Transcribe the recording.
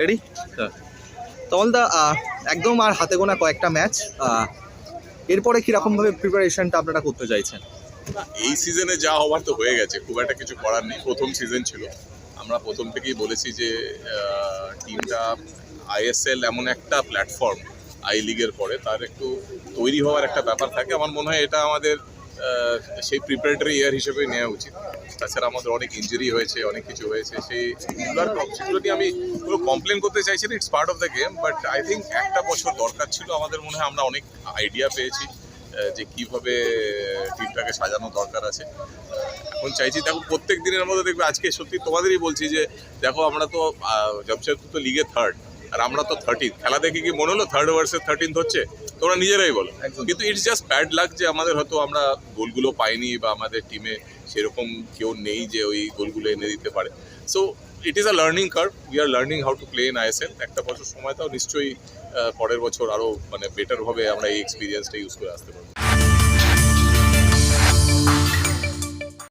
Ready তমলদা একদম আর হাতে গোনা কয়েকটা ম্যাচ এরপরে কীরকমভাবে প্রিপারেশনটা আপনারা করতে চাইছেন? এই সিজনে যা হওয়ার তো হয়ে গেছে, খুব একটা কিছু করার নেই, প্রথম সিজন ছিল। আমরা প্রথম থেকেই বলেছি যে টিমটা আইএসএল এমন একটা প্ল্যাটফর্ম আই লিগের পরে, তার একটু তৈরি হওয়ার একটা ব্যাপার থাকে। আমার মনে হয় এটা আমাদের সেই প্রিপারেটরি ইয়ার হিসেবে নেওয়া উচিত। তাছাড়া আমাদের অনেক ইঞ্জুরি হয়েছে, অনেক কিছু হয়েছে, সেই সেগুলোর সেগুলো নিয়ে আমি কোনো কমপ্লেন করতে চাইছি না it's part of the game but I think একটা বছর দরকার ছিল আমাদের মনে হয়, আমরা অনেক আইডিয়া পেয়েছি যে কীভাবে টিমটাকে সাজানো দরকার আছে। এখন চাইছি, দেখো, প্রত্যেক দিনের মধ্যে দেখবে, আজকে সত্যি তোমাদেরই বলছি যে, দেখো, আমরা তো জবশেদপুর তো লিগে থার্ড আর আমরা তো থার্টিন খেলা দেখে কি মনে হলো? থার্ড ওভার্সের থার্টিন্থ হচ্ছে? তোমরা নিজেরাই বলো। কিন্তু ইটস জাস্ট ব্যাড লাক যে আমাদের হয়তো আমরা গোলগুলো পাইনি বা আমাদের টিমে সেরকম কেউ নেই যে ওই গোলগুলো এনে দিতে পারে। So it is a learning curve we are learning how to play in ISL একটা বছর সময় তাও নিশ্চয়ই পরের বছর আরও মানে বেটারভাবে আমরা এই এক্সপিরিয়েন্সটা ইউজ করে আসতে পারব।